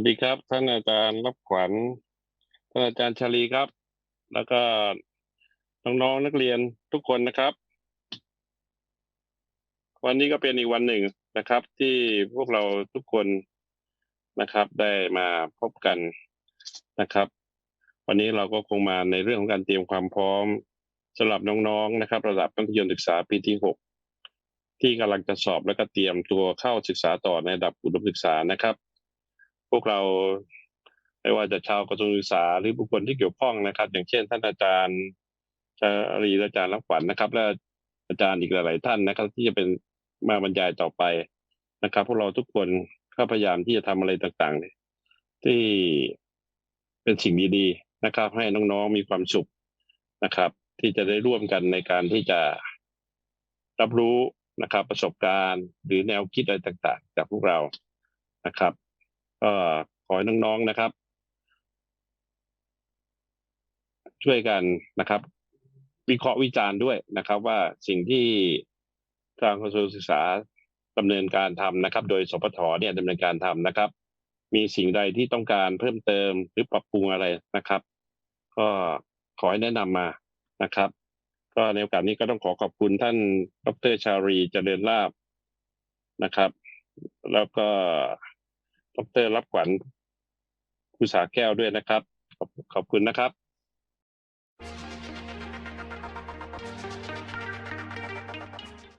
วัสดีครับ ท่านอาจารย์รับขวัญท่านอาจารย์ชาลีครับ แล้วก็น้องๆนักเรียนทุกคนนะครับ วันนี้ก็เป็นอีกวันหนึ่งนะครับ ที่พวกเราทุกคนนะครับ ได้มาพบกันนะครับ วันนี้เราก็คงมาในเรื่องของการเตรียมความพร้อมสำหรับน้องๆนะครับ ระดับมัธยมศึกษาปีที่หกที่กำลังจะสอบและก็เตรียมตัวเข้าศึกษาต่อในระดับอุดมศึกษานะครับ พวกเราไม่ว่าจะชาวกระทรวงศึกษาหรือบุคคลที่เกี่ยวข้องนะครับ อย่างเช่น ท่านอาจารย์ชาลีอาจารย์รับขวัญนะครับ และอาจารย์อีกหลายๆท่านนะครับ ที่จะเป็นมาบรรยายต่อไปนะครับ พวกเราทุกคนก็พยายามที่จะทำอะไรต่างๆ ที่เป็นสิ่งดีๆนะครับ ให้น้องๆมีความสุขนะครับ ที่จะได้ร่วมกันในการที่จะรับรู้นะครับ ประสบการณ์ หรือแนวคิดอะไรต่าง ๆ จากพวกเรานะครับ ก็ขอให้น้องๆนะครับ ช่วยกันนะครับ วิเคราะห์วิจารณ์ด้วยนะครับ ว่าสิ่งที่ทางกระทรวงศึกษาดำเนินการทำนะครับ โดยสปทเนี่ยดำเนินการทำนะครับ มีสิ่งใดที่ต้องการเพิ่มเติมหรือปรับปรุงอะไรนะครับ ก็ขอให้แนะนำมานะครับ ก็ในโอกาสนี้ก็ต้องขอขอบคุณท่านดรชารีเจริญลาบนะครับ แล้วก็ ดรรับขวัญภูษาแก้วด้วยนะครับ ขอบขอบคุณนะครับ